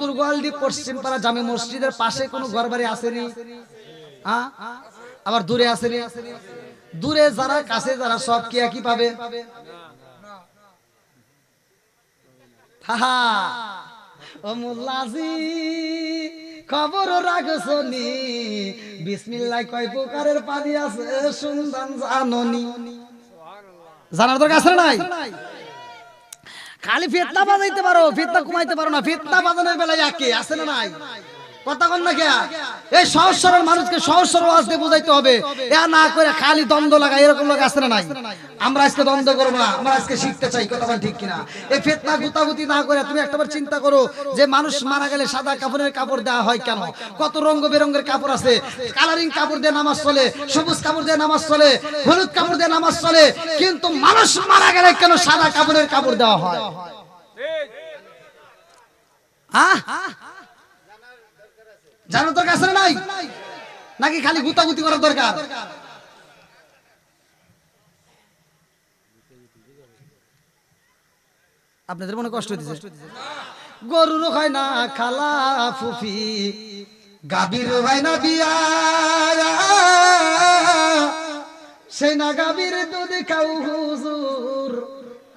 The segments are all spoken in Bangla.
উত্তর গোয়ালদি পশ্চিম পাড়া জামে মসজিদের পাশে কোনো ঘর বাড়ি আসেনি আবার দূরে আসেনি? দূরে যারা, কাছে যারা, সব কি একই পাবে? খবর রাখছনি বিসমিল্লাহ কয় প্রকারের পানি আছে সুন্দর জাননি। জানার দরকার আছে নাই? খালি ফিতনা বাজাইতে পারো ফিতনা কমাইতে পারো না ফিতনা বাজানোর বেলায় একে আছে না নাই? কথা কন না কেয়া? এই সহজ সরল মানুষকে সহজ সরল ওয়াজ বুঝাইতে হবে। এ না করে খালি দ্বন্দ্ব লাগা এরকম লোক আছে নাই? আমরা আজকে দ্বন্দ্ব করব না আমরা আজকে শিখতে চাই কথা ঠিক কিনা? এই ফিতনা গুতাগুতি না করে তুমি একটাবার চিন্তা করো যে মানুষ মারা গেলে সাদা কাপড়ের কাপড় দেওয়া হয় কেন? কত রঙ বেরঙের কাপড় আছে? কালারিং কাপড় দিয়ে নামাজ চলে সবুজ কাপড় দিয়ে নামাজ চলে হলুদ কাপড় দিয়ে নামাজ চলে কিন্তু মানুষ মারা গেলে কেন সাদা কাপড়ের কাপড় দেওয়া হয়? আহ? জানার দরকার আছে নাই? নাকি খালি গুতাগুতি করার দরকার? আপনাদের মনে কষ্ট হইতেছে? গরুর হয় না, খালা ফুফি, গাভীর হয় না বিয়া। সেই না গাভীর দুধ খাও হুজুর।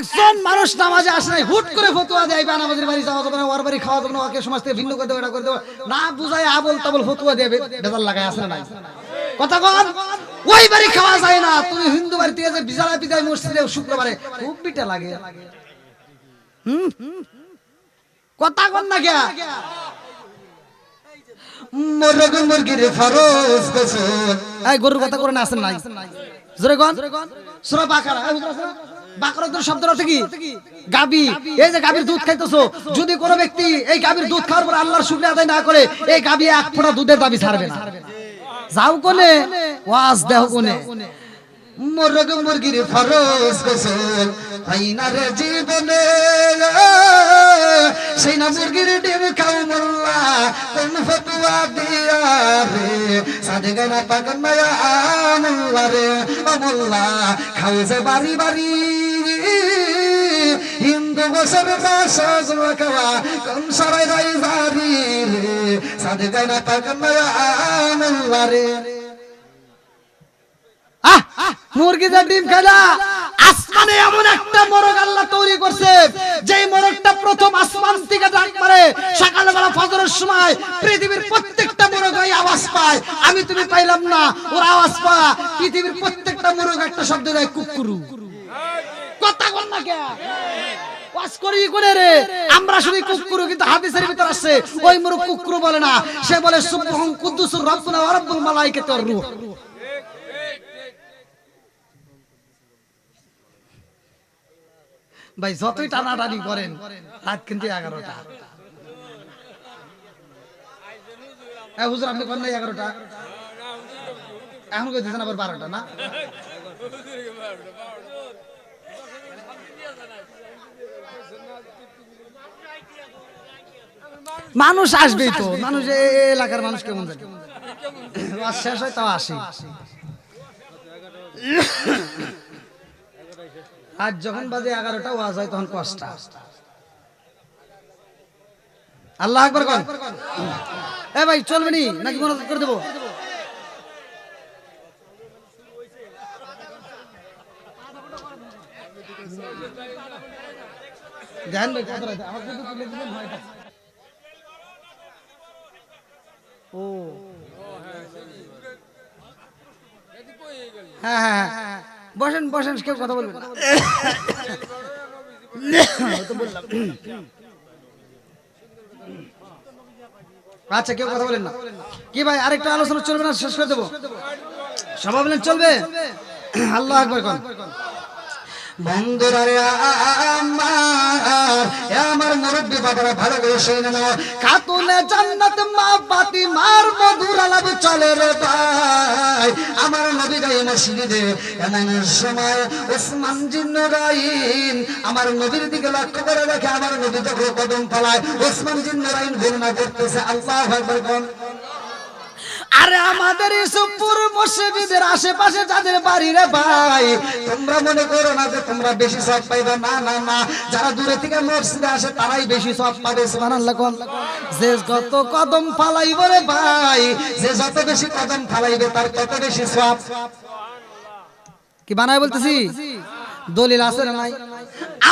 একজন মানুষ নামাজে আসে নাই হুট করে ফতুয়া দেয় বা নামাজের বাড়ি যাওয়া যাবে না ওর বাড়ি খাওয়া যাবে না ওকে সমাজ থেকে ভিন্ন করে দেবে এটা করে দেবে না বুঝায় আবল তাবল ফতুয়া দেবে বেজাল লাগায় আসে না নাই। কথা কন ওই বাড়ি খাওয়া যায় না তুমি হিন্দু বাড়ি থেকে যে বিজালা বিদায় মসজিদে শুক্রবারে খুব বিটা লাগে। হুম কথা কন না কে? মোরগ মুরগির ফরজ গোসল এই গরুর কথা করে না আসেন নাই। জোরে কোন। সূরা বাকারা তোর শব্দের কি? গাবি। এই যে গাবির দুধ খাইতেছো, যদি কোনো ব্যক্তি এই গাবির দুধ খাওয়ার পর আল্লাহর শুকরিয়া আদায় না করে, এই গাবি এক ফোঁটা দুধের দাবি ছাড়বে না। যাও কোনে? ওয়াজ দেহ কোনে? মুরগ মুরগির ফরজ গোসল হয় না রে জীবনে? সেই না মুরগির ডিম খাও মোল্লা, কোন ফতুয়া দিয়া রে। সাদে গানা পাগন মায়া মোল্লা রে। ও মোল্লা, খাও যে বাড়ি বাড়ি। হিন্দু বসর রসগোল্লা খাওয়া, কোন সবাই রাই বাড়ি রে। সাদে গানা পাগন মায়া মোল্লা রে। একটা আমি তুমি পাইলাম না, ওর আওয়াজ পৃথিবীর প্রত্যেকটা একটা শব্দ দেয়, কুকুরু। কথা বল না করি রে? আমরা শুধু কুকুরু, কিন্তু হাদিসের ভিতর আসছে ওই মোরগ কুকুরু বলে না। সে বলে, সুবহান কুদ্দুসুর রব্বুনা ওয়া রব্বুল মালাইকাতি ওয়ার রূহ। ভাই, যতই টানাটানি করেন, রাত কিন্তু এগারোটা। হুজুর, আপনি করেন নাই এগারোটা? এখন কইতেছেন আবার বারোটা, না? মানুষ আসবেই তো, মানুষ এলাকার মানুষ কেমন শেষ হয় তাও আসি। আজ যখন বাজে এগারোটা, ওয়াজ হয় তখন কষ্ট আল্লাহ একবার কন। এ ভাই, চলবে নি? নাকি করে দেবো? ধ্যান ভাই কথা রাখতে ও। হ্যাঁ হ্যাঁ হ্যাঁ। বসেন বসেন, কেউ কথা বলবেন আচ্ছা কেউ কথা বলেন না। কি ভাই, আরেকটা আলোচনা চলবে না? শেষ করে দেবো। সবাই বলেন, চলবে? আল্লাহ আকবর কন। বন্ধুরা আমার মুরব্বী বাবারা ভালো করে শুনে নাও। খাতুনে জান্নাত মা পাতি মার মধুর আলাপ চলে রে ভাই। আমার নবী গাই মসজিদে এমন সময় ওসমান জিন্নরাইন আমার নবীর দিকে লক্ষ্য করে দেখে আমার নবী যখন কদম ফলায় ওসমান জিন্নরাইন ঘূর্ণা করতেছে, আল্লাহ কোন আরে আমাদের ইসুপুর মসজিদের আশেপাশে যাদের বাড়ি রে ভাই তোমরা মনে করো না যে তোমরা বেশি সব পাইবে? না না না। যারা দূরে থেকে মসজিদে আসে তারাই বেশি সব পাবে সুবহানাল্লাহ কোন। যে যত কদম ফালাইবে রে ভাই যে যত বেশি কদম ফালাইবে তার তত বেশি সব। কি বানায় বলতেছি? দলিল আছে না নাই?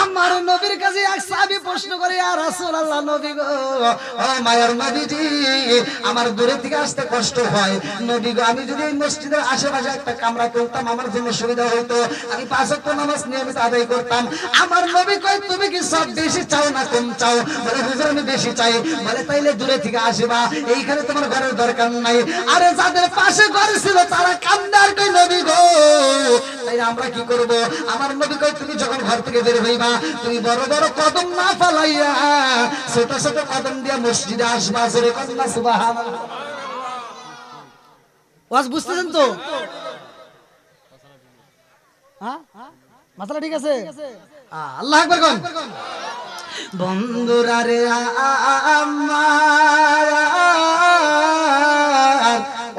আমার নবীর কাছে এক সাহাবী প্রশ্ন করে, ইয়া রাসূলুল্লাহ, নবী গো মায়ের নবীজি, আমার দূরে থেকে আসতে কষ্ট হয়। নবী গো, আমি যদি এই মসজিদের আশেপাশে একটা কামরা তুলতাম আমার জন্য সুবিধা হতো। আমি পাঁচ ওয়াক্ত নামাজ নিয়মিত আদায় করতাম। আমার নবী কয়, তুমি কি সব বেশি চাও না কম চাও? বলে, হুজুর, আমি বেশি চাই। বলে, তাইলে দূরে থেকে আসবা। এইখানে তোমার ঘরের দরকার নাই। আরে, যাদের পাশে ঘর ছিল, তারা কান্দার কই নবী গো তাই আমরা কি করব? আমার নবী কয়, তুমি যখন ঘর থেকে বের হইবা তুমি বড় বড় কদম না ফালাইয়া ছোট ছোট কদম দিয়া মসজিদে আসবা, জোরে কন্যা সুবহানাল্লাহ। ওয়াজ বুঝতেছেন তো? হ্যাঁ? মাথাটা ঠিক আছে? আল্লাহ কোন। বন্ধুরা রে আমার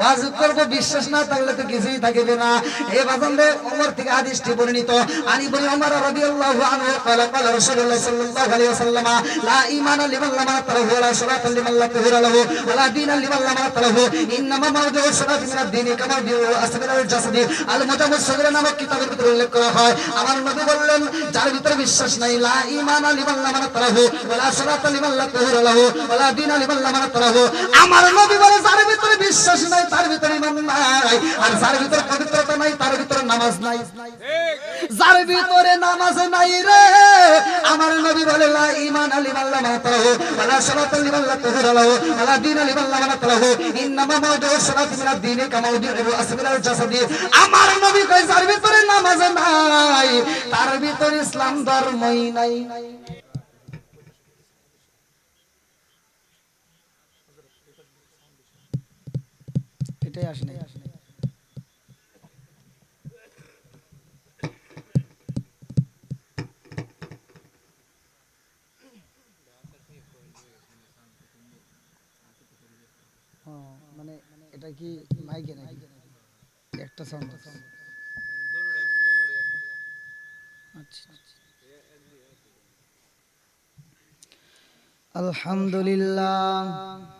ওয়াজ করব বিশ্বাস না থাকলে তো কিছুই থাকিবে না এই বাজানরে ওমর থেকে হাদিসটি বর্ণিত আনি বলি ওমর রাদিয়াল্লাহু আনহু قال قال رسول الله صلى الله عليه وسلم لا ايمان لمن لم يطره ولا صلاه لمن لا طهور له ولا دين لمن لم يطره انما موضع الصلاه من الدين كما موضع اسفل الجسد المجمع الصغير নামক কিতাবের ভিতরে উল্লেখ করা হয় আমার নবী বললেন যার ভিতরে বিশ্বাস নাই লা ঈমান লিমান লা মানাতারাহু ওয়ালা সালাত লিমান লা তুহুর লাহু ওয়ালা দীন লিমান লা মানাতারাহু আমার নবী বলে যার ভিতরে বিশ্বাস নাই তার ভিতরে ঈমান নাই, আর যার ভিতরে পবিত্রতা নাই, তার ভিতরে নামাজ নাই। যার ভিতরে নামাজ নাই রে, আমার নবী বলে, লা ঈমান লিমান লা মানাতারাহু ওয়ালা সালাত লিমান লা তুহুর লাহু ওয়ালা দীন লিমান লা মানাতারাহু ইন্নামা মাওদু সালাত মিনাদ দীনি কামা উদিউ আসবিলাল জাসাদি। আমার নবী কয়, যার ভিতরে নামাজ নাই, তার ভিতরে ইসলাম ধর্মই নাই। এটাই আসে নাই। মানে এটা কি মাইকে নাকি? একটা সাউন্ড আচ্ছা। আলহামদুলিল্লাহ।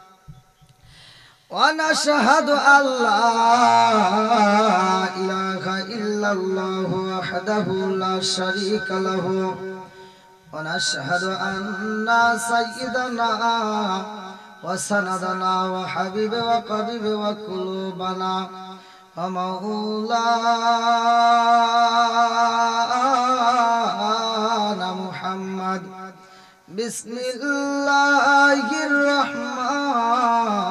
ونشهد أن لا إله إلا الله وحده لا شريك له. ونشهد أن سيدنا وسندنا وحبيب وقبيب وقلوبنا ومولانا محمد. بسم الله الرحمن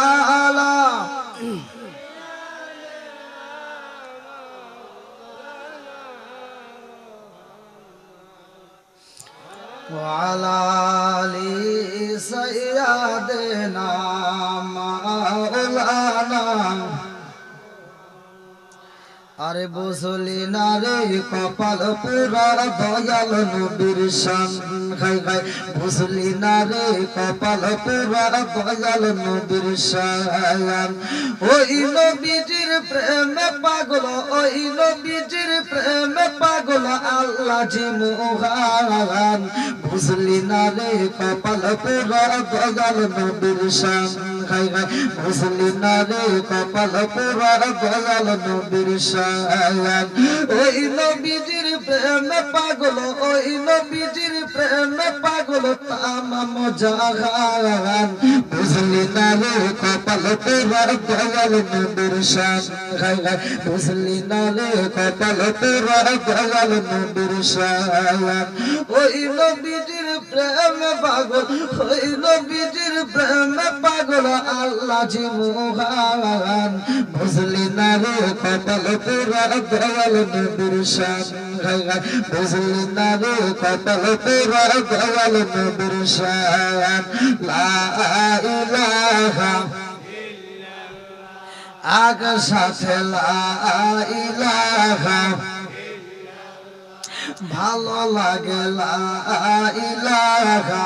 আলালি সৈয়াদ না আরে বুঝলি না রে, কপাল পুরা দয়াল নবীর শান। খাই খাই বুঝলি না রে, কপাল পুরা দয়াল নবীর শান। ওই নবীজির প্রেমে পাগল, ওই নবীজির প্রেমে পাগল আল্লাহ জি মোহান। বুঝলি না রে, কপাল পুরা দয়াল নবীর শান। খাই খাই বুঝলি না রে কপাল পুরা দয়াল নবীর শান ওই নবীজির প্রেমে পাগল, ওই নবীজির প্রেমে পাগল, তামাম জাহান। বুঝলি না রে কপাল পুরা দয়াল নবীর শান খাই খাই না কপাল পুরা দয়াল নবীর শান ওই নবীজির প্রেমে পাগল, ওই নবীজির প্রেমে পাগল আল্লাহ জি মোহান। বুঝলি না রে কপাল পুরা দয়াল নবীর শান বুঝলি না রে কপাল পুরা দয়াল নবীর শান। আগ সাথে লা ভালো লাগে লা ইলাহা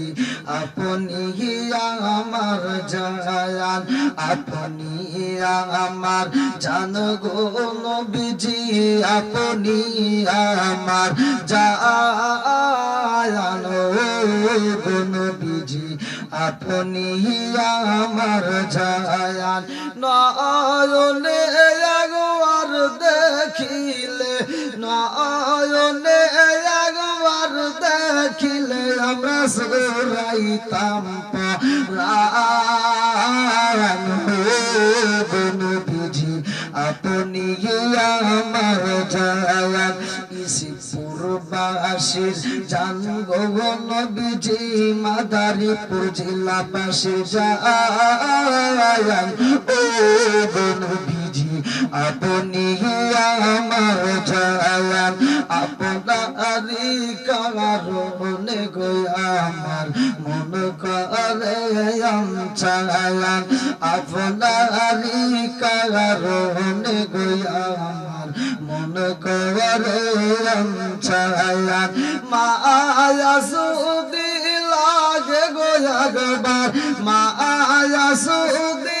আপনি আমার জান আপনি আমার জান গগন বিজি আপনি আমার জান আপনি আমার দেখিলে আমরা সুরাইতাম প্রাণ বিজি, আপনি আমার জায়ান। পূর্বাসীর জান বিজি জেলা পাশে ও বন বিজি, আপনি আমার জায়ান। কারণে গো আমার মন করে চায়ান আপনারি কারণে গো আমার মন করে চায়ান মায়া সুদি লাগে গো একবার সুদি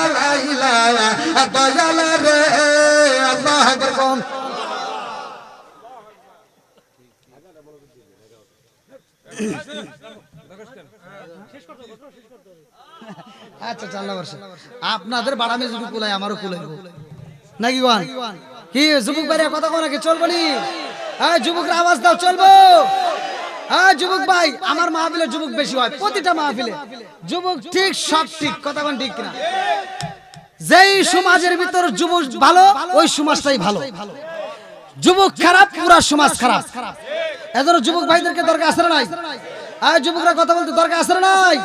আচ্ছা আপনাদের বাড়ামে যদি কুলাই আমারও কুলাইব নাকি কি, যুবক ভাইরা কথা কোন নাকি? চলবো নি? যুবকরা আওয়াজ দাও, চলবো। হ্যাঁ যুবক ভাই, আমার মাহফিলে যুবক বেশি হয়, প্রতিটা মাহফিলে। যুবক ঠিক, সব ঠিক, কথা কোন ঠিক কিনা? যেই সমাজের ভিতর যুবক ভালো, ওই সমাজটাই ভালো। যুবক খারাপ, পুরা সমাজ খারাপ। এজন্য যুবক ভাইদেরকে দরকার না নাই? আর যুবকরা কথা বলতে দরকার না নাই?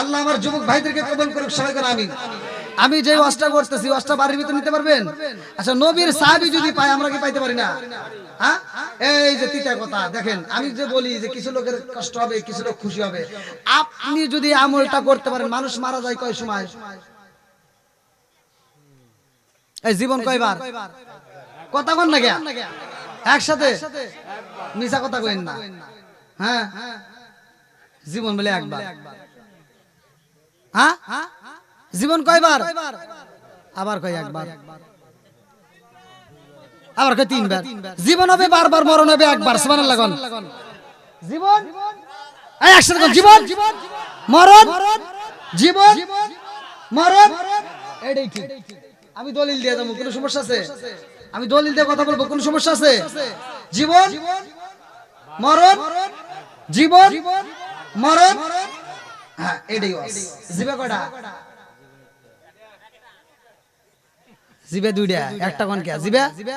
আল্লাহ আমার যুবক ভাইদেরকে কবল করুক, সবাই করে আমিন। আমি যে ওয়াজটা করতেছি, ওয়াজটা বাড়ির ভিতরে নিতে পারবেন? আচ্ছা নবীর সাহাবি যদি পাই আমরা কি পাইতে পারি না? হ্যাঁ? এই যে তিতা কথা, দেখেন, আমি যে বলি যে কিছু লোকের কষ্ট হবে, কিছু লোক খুশি হবে। আপনি যদি আমলটা করতে পারেন, মানুষ মারা যায় কয় সময়? এই জীবন কয়বার? কথা কন না একসাথে? মিশা কথা কইন না। হ্যাঁ? জীবন বলে একবার। হ্যাঁ? জীবন কয়বার? আবার কয় একবার। আবার কয় তিনবার। জীবন হবে বারবার মরণ হবে একবার। সমান লাগান জীবন? এই একসাথে জীবন? মরণ? জীবন? মরণ? এটাই ঠিক। আমি দলিল দিয়ে দেবো, কোনো সমস্যা আছে? আমি দলিল দিয়ে কথা বলব, কোনো সমস্যা আছে? জীবন, মরণ জীবন, মরণ হ্যাঁ জিবে জিবে দুইটা, একটা কোন কে? জিবে? দুইটা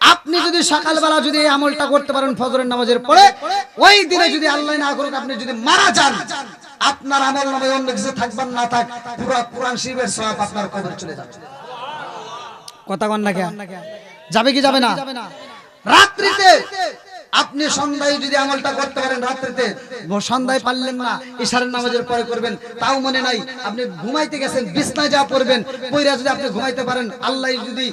আপনি যদি সকালবেলা যদি এই আমলটা করতে পারেন ফজরের নামাজের পরে, ওই দিনে যদি আল্লাহ না করুক, আপনি যদি মারা যান, আপনার আমল নামে অন্য কিছু থাকবেন না থাক, পুরো কোরআন শরীফের সব আপনার কবর চলে যাবে। কথা কন না কেন? যাবে কি যাবে না? রাত্রিতে আপনি সন্ধ্যায় যদি আমলটা করতে পারেন, রাত্রিতে সন্ধ্যায় পারলেন না ইশারের নামাজের পরে করবেন, তাও মনে নাই, আপনি ঘুমাইতে গেছেন, বিছনায় যা পড়বেন, পইরা যদি আপনি ঘুমাইতে পারেন, আল্লাহ যদি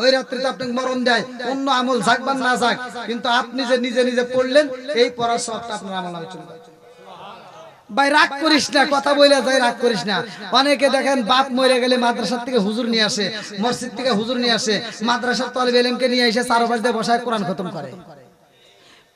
ওই রাত্রিতে আপনাকে মরণ দেয়, অন্য আমল যাকবার না যাক, কিন্তু আপনি যে নিজে নিজে পড়লেন, এই পড়ার সবটা আপনার আমল চলে ভাই, রাগ করিস না, কথা বলে যাই রাগ করিস না। অনেকে দেখেন বাপ মরে গেলে মাদ্রাসার থেকে হুজুর নিয়ে আসে, মসজিদ থেকে হুজুর নিয়ে আসে, মাদ্রাসার তলবে এলেমকে নিয়ে এসে চারো বাজে বসায় কোরআন খতম করে।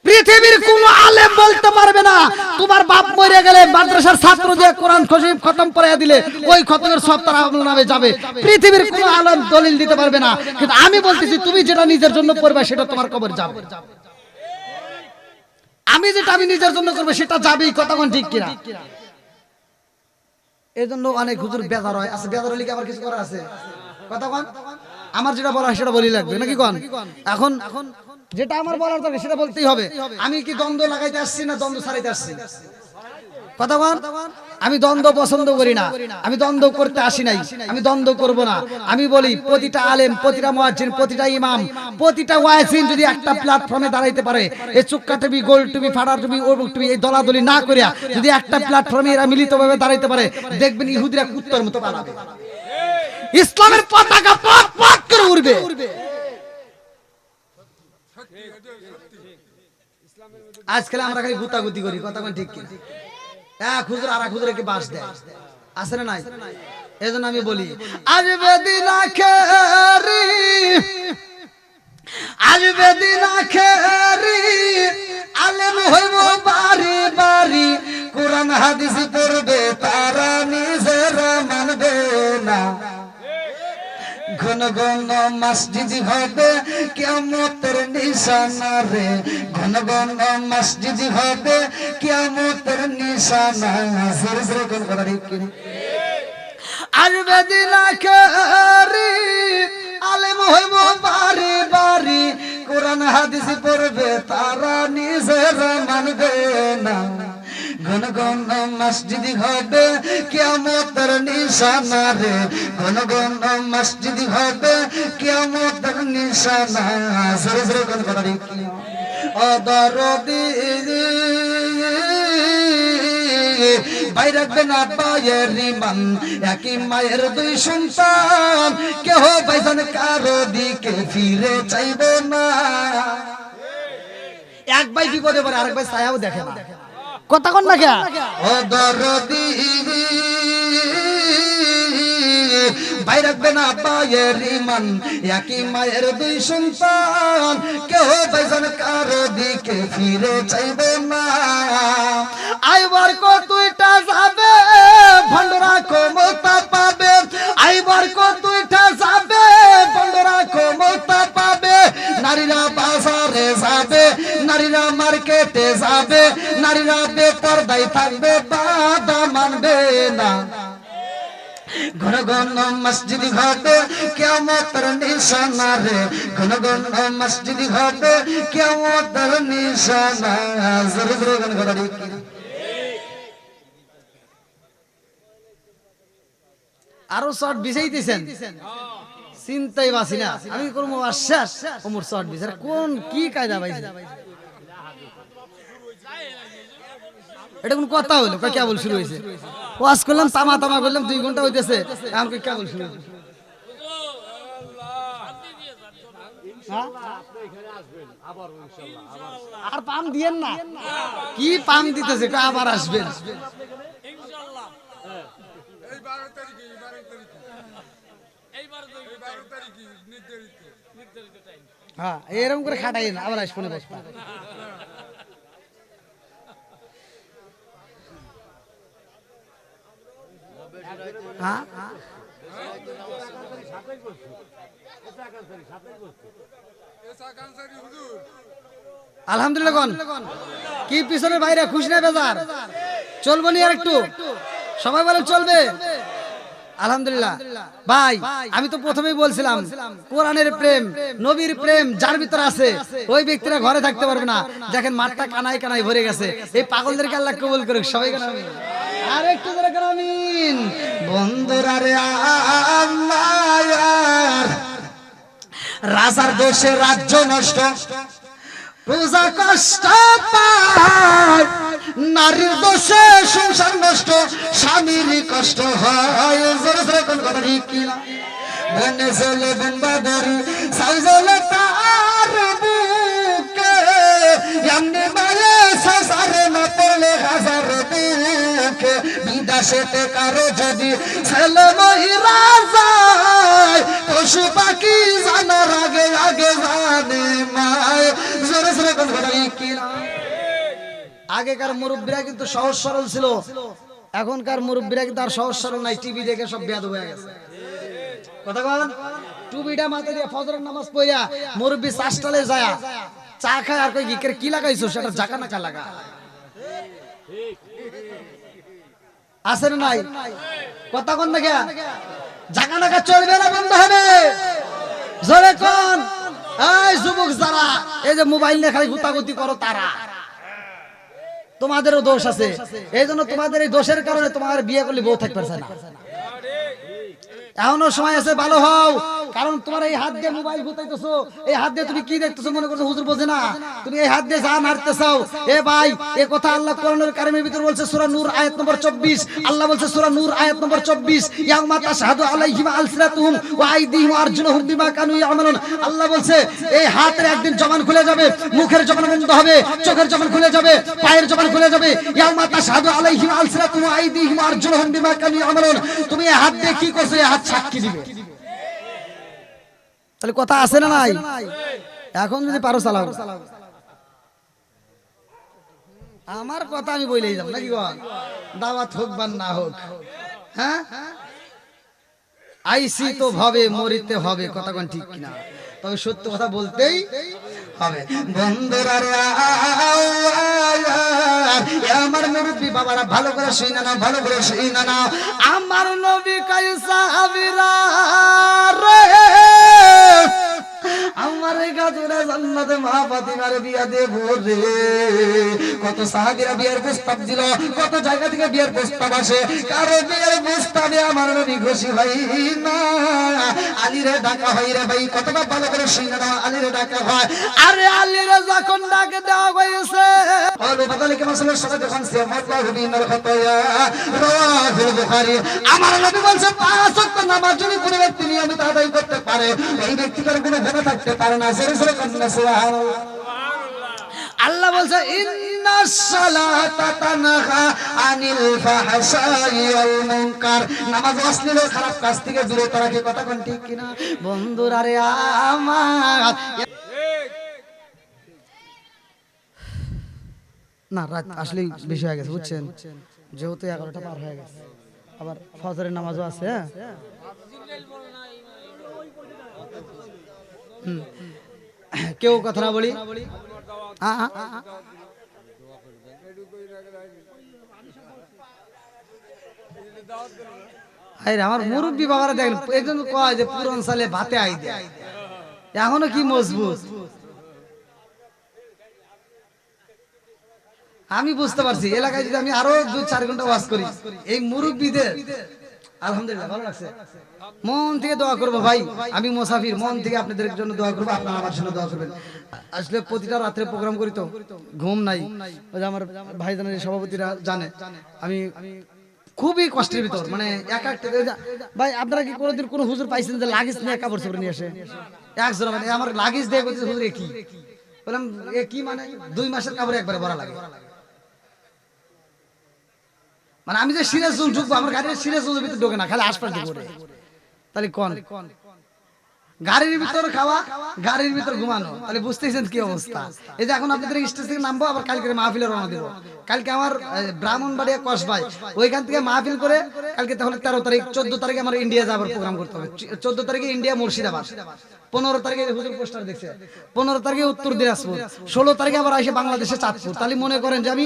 পৃথিবীর কোন আলেম বলতে পারবে না। তোমার বাপ মরে গেলে মাদ্রাসার ছাত্র দিয়ে কোরআন শরীফ খতম করে দিলে, ওই খতমের সব তার নামে যাবে। পৃথিবীর কোন আলেম দলিল দিতে পারবে না। কিন্তু আমি বলতেছি, তুমি যেটা নিজের জন্য করবে, সেটা তোমার কবর যাবে। আমি যেটা আমি নিজের জন্য করব, সেটা যাবেই কতক্ষণ ঠিক কিনা? এই জন্য অনেক হুজুর বেজার হয়। আচ্ছা বেজার হলে কি আমার কিছু করার আছে? কতক্ষণ আমার যেটা বলা সেটা বলি লাগবে, নাকি কন? এখন এখন যেটা আমার বলার দরকার, সেটা বলতেই হবে। আমি কি দ্বন্দ্ব লাগাইতে আসছি না দ্বন্দ্ব ছাড়াইতে আসছি? কতক্ষণ আমি দ্বন্দ্ব পছন্দ করি না। আমি দ্বন্দ্ব করতে আসি নাই। আমি দ্বন্দ্ব করব না। আমি বলি, প্রতিটা আলেম, প্রতিটা মুয়াজ্জিন, প্রতিটা ইমাম, প্রতিটা ওয়াইসিন যদি একটা প্ল্যাটফর্মে দাঁড়াইতে পারে এই চুক্কা টুবি গোল টুবি ফাটার টুবি ও টুবি এই দলাদলি না করিয়া যদি একটা প্ল্যাটফর্মে এরা মিলিতভাবে দাঁড়াইতে পারে, দেখবেন ইহুদিরা কুত্তর মতো পালাবে। ইসলামের পতাকা পথ পথ করে উড়বে। আজকাল আমরা খালি গুতাগুতি করি, কথা কোন ঠিক এক হুজুর আর এক বাস দেয়। না নাই? এই জন্য আমি বলি, আসবে দিন আখেরি আসবে দিন আখেরি আলেম হইব বাড়ি বাড়ি, কোরআন হাদিস পড়বে, তারা নিজেরা মানবে না। ঘন ঘন মসজিদ হবে কেমতের নিশানা রে। ঘন ঘন মসজিদ হবে কেমতের নিশানা। সরে সরে কোন কথা ঠিক আসবে দিন আখেরি আলেম হইব বাড়ি বাড়ি কোরআন হাদিস পড়বে, তারা নিজেরা মানবে না। ঘন ঘন মসজিদ হবে কেমতের নিশানা রে। ঘন ঘন মসজিদ হবে কেমতের নিশানা। সরে সরে কোন কথা অদরদি ভাই রাখবে না পায়ের রিমান একই মায়ের দুই সন্তান। কেহ ভাইজান কারও দিকে ফিরে চাইব না। এক ভাই বিপদে পড়ে, আরেক ভাই ছায়াও দেখে না। কথা কন না ভাই রাখবে না পায়ের ইমান, একই মায়ের দুই সন্তান। কেউ ভাইজান কারও দিকে ফিরে চাইবে না। নারীরা বেপরদায় থাকবে, বাধা মানবে না। ঘন ঘন মসজিদ হবে কেমতর নিশানা রে। ঘন ঘন মসজিদ হবে কেমতর নিশানা। আরও শর্ট বিছাইতেছেন? চিন্তাই বাসি না। আমি করব আশ্বাস ওমর শর্ট বিচার কোন কি কায়দা ভাই এটা কোন কথা হলো? কেবল শুরু হয়েছে? ওয়াজ করলাম, তামা তামা করলাম, দুই ঘণ্টা হইতেছে। কই কেবল শুরু হয়েছে হ্যাঁ? আর পাম দিয়েন না। কি পাম দিতেছে? আবার আসবেন। হ্যাঁ এরকম করে খাটাই না আবার আসব না হ্যাঁ? আলহামদুলিল্লাহ কি পিছনে বাইরে? খুশি না বেজার? চলবো নি আর একটু? সবাই বলে চলবে। আলহামদুলিল্লাহ। ভাই আমি তো প্রথমেই বলছিলাম কোরআনের প্রেম নবীর প্রেম যার ভিতরে আছে ওই ব্যক্তিরা ঘরে থাকতে পারবে না। দেখেন মাঠটা কানাই কানাই ভরে গেছে। এই পাগলদেরকে আল্লাহ কবুল করুক সবাই আর একটু ধরে আমিন? বন্ধুরা রে আল্লাহ রাজার দোষে রাজ্য নষ্ট। প্রজা কষ্ট পায়, নারীর দোষে সংসার নষ্ট, স্বামীর কষ্ট হয়। জোরে জোরে কোন কথা ঠিক কিনা? বনে চলে বনবাদরি সাই তার বুকে, এমনি মায়ে না পড়লে হাজার বিদাসেতে কারও যদি ছেলে মহিলা যায়, পশু পাখি জানার আগে আগে জানে মায়। আগেকার মুরব্বীরা কিন্তু সহজ সরল ছিল। এখনকার মুরব্বীরা কিন্তু আর সহজ সরল নাই, টিভি দেখে সব বেয়াদ হয়ে গেছে। কথা কন টুবিটা মাথা দিয়ে ফজরের নামাজ পড়িয়া মুরব্বী চাষটালে যায় চা খায় আর কই কি লাগাইছো? সেটা জাকা নাকা লাগা আছে না নাই? কথা কোন দেখে। জাকা নাকা চলবে না, বন্ধ হবে। জোরে কোন। এই এই যে মোবাইল করো তারা। তোমাদেরও দোষ আছে। এই জন্য তোমাদের এই দোষের কারণে তোমার বিয়ে করলে বউ পারছে না। এখনও সময় আছে, ভালো হও। কারণ তোমার এই হাত দিয়ে মোবাইল গুতাইতেছো এই হাত দিয়ে তুমি কি দেখতেছো মনে করছ হুজুর বোঝে না? তুমি এই হাত দিয়ে যা নাড়তে চাও, এ ভাই, এ কথা আল্লাহ কোরআনের কারিমের ভিতর বলছে, সূরা নূর আয়াত নম্বর 24 আল্লাহ বলছে, সূরা নূর আয়াত নম্বর 24 ইয়াউমা তাশহাদু আলাইহিম আলসিনাতুহুম ওয়া আইদিহিম ওয়া আরজুলুহুম বিমা কানু ইয়ামালুন। আল্লাহ বলছে, এই হাতের একদিন জবান খুলে যাবে, মুখের জবান বন্ধ হবে, চোখের জবান খুলে যাবে, পায়ের জবান খুলে যাবে। ইয়াউমা তাশহাদু আলাইহিম আলসিনাতুহুম ওয়া আইদিহিম ওয়া আরজুলুহুম বিমা কানু ইয়ামালুন। তুমি এই হাত দিয়ে কি করছ? এই হাত সাক্ষী দিবে। তাহলে কথা আছে না নাই? এখন যদি পারো চালাও। আমার কথা আমি বলেই যাব নাকি দাওয়াত হোক বা না হোক। হ্যাঁ? আইসি তো ভাবে মরিতে হবে কথা কোন ঠিক কিনা? তবে সত্য কথা বলতেই হবে আমার নবী বাবারা ভালো করে শুই না ভালো করে শুই না আমার নবী কাইসা আবিরা জান্নাতে মা ফাতিমার বিয়া দেব রে। কত সাহাবীরা বিয়ার প্রস্তাব দিল কত জায়গা থেকে বিয়ার প্রস্তাব আসে। কারে বিয়ার প্রস্তাবে আমার নবী খুশি হই না। আলী রে ডাকা হই রে ভাই কত কতটা ভালো করে শুনে দাও আলী রে ডাকা হয়। আরে আলী রে যখন ডাক দেওয়া হয়েছে। আমার নবী বলছে পাঁচ ওয়াক্ত নামাজ যদি কোনো ব্যক্তি নিয়মিত আদায় করতে পারে ওই ব্যক্তিটার কোনো গুনাহ থাকতে পারে না। সেরে সেরে আল্লাহ বলছে না, রাত আসলেই বেশি হয়ে গেছে, বুঝছেন? যেহেতু এগারোটা পার হয়ে গেছে। আবার ফজরের নামাজও আছে হ্যাঁ। কেউ কথা না বলি। আ। আরে আমার মুরব্বী বাবারা দেখেন একজন কয় যে পুরন সালে ভাতে আই এখনও কি মজবুত? আমি বুঝতে পারছি, এলাকায় যদি আমি আরও দুই চার ঘণ্টা ওয়াজ করি, এই মুরব্বীদের আপনারা খুবই কষ্টের ভিতর মানে ভাই, আপনারা কি কোনোদিন কোনো হুজুর পাইছেন যে লাগেজ নিয়ে কাপড় নিয়ে আসে? মানে আমার লাগেজ দিয়ে হুজুর কি? বললাম কি মানে? দুই মাসের কাপড় একবারে ভরা লাগে। মানে আমি যে সিরিয়াস ঢুকবো, আমার গাড়ির সিরিয়াস ঢুকে ঢোকে না, খালি আশপাশ ঢুকবো তাহলে কোন? গাড়ির ভিতর খাওয়া, গাড়ির ভিতর ঘুমানো। তাহলে বুঝতেছেন কি অবস্থা? এই যে এখন আপনাদের স্টেজ থেকে নামবো, আবার কালকে মাহফিলে রওনা দেবো। কালকে আমার ব্রাহ্মণবাড়িয়া কসবাই ওইখান থেকে মাহফিল করে কালকে তাহলে তেরো তারিখ, চোদ্দ তারিখে আমার ইন্ডিয়া যাবার প্রোগ্রাম করতে হবে। চোদ্দ তারিখে ইন্ডিয়া মুর্শিদাবাদ। পনেরো তারিখে হুজুর পোস্টার দেখছে, পনেরো তারিখে উত্তর দিনাজপুর। ষোলো তারিখে আবার আসে বাংলাদেশে চাঁদপুর। তাহলে মনে করেন যে আমি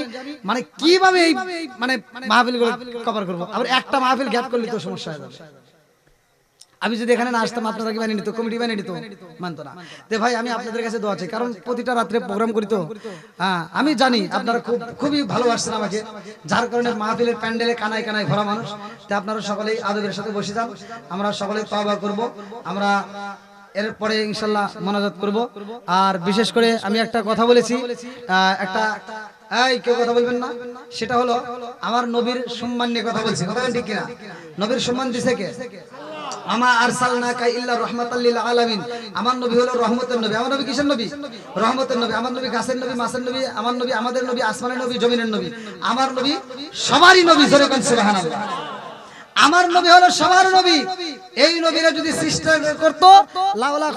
মানে কীভাবে এই মানে মাহফিল কভার করব? আবার একটা মাহফিল গ্যাপ করলে তো সমস্যা হয়ে যাবে। আমি যদি এখানে না আসতাম আপনারা কি বানিয়ে নিত কমিটি বানিয়ে নিত মানতো না। তে ভাই আমি আপনাদের কাছে দোয়া চাই কারণ প্রতিটা রাত্রে প্রোগ্রাম করি তো। হ্যাঁ আমি জানি আপনারা খুব খুবই ভালোবাসছেন আমাকে। যার কারণে মাহফিলের প্যান্ডেলে কানায় কানায় ভরা মানুষ। তে আপনারা সকলেই আদবের সাথে বসে যান। আমরা সকলে তওবা করব। আমরা এরপরে ইনশাল্লাহ মনাজাত করব। আর বিশেষ করে আমি একটা কথা বলেছি একটা এই কেউ কথা বলবেন না? সেটা হলো আমার নবীর সম্মান নিয়ে কথা বলছি। কথা ঠিক কিনা? নবীর সম্মান দিছে কে? আমা আরসালনাকা ইল্লা রাহমাতাল লিল আলামিন। আমার নবী হলো রহমতের নবী। আমার নবী কিসের নবী? রহমতের নবী। আমার নবী গাছের নবী, মাছের নবী, আমার নবী, আমাদের নবী, আসমানের নবী, জমিনের নবী। আমার নবী সবারই নবী, জোরে কোন সুবহানাল্লাহ। আমার নবী হলো সবার নবী। এই নবীরা যদি সৃষ্টি করতো লাউলা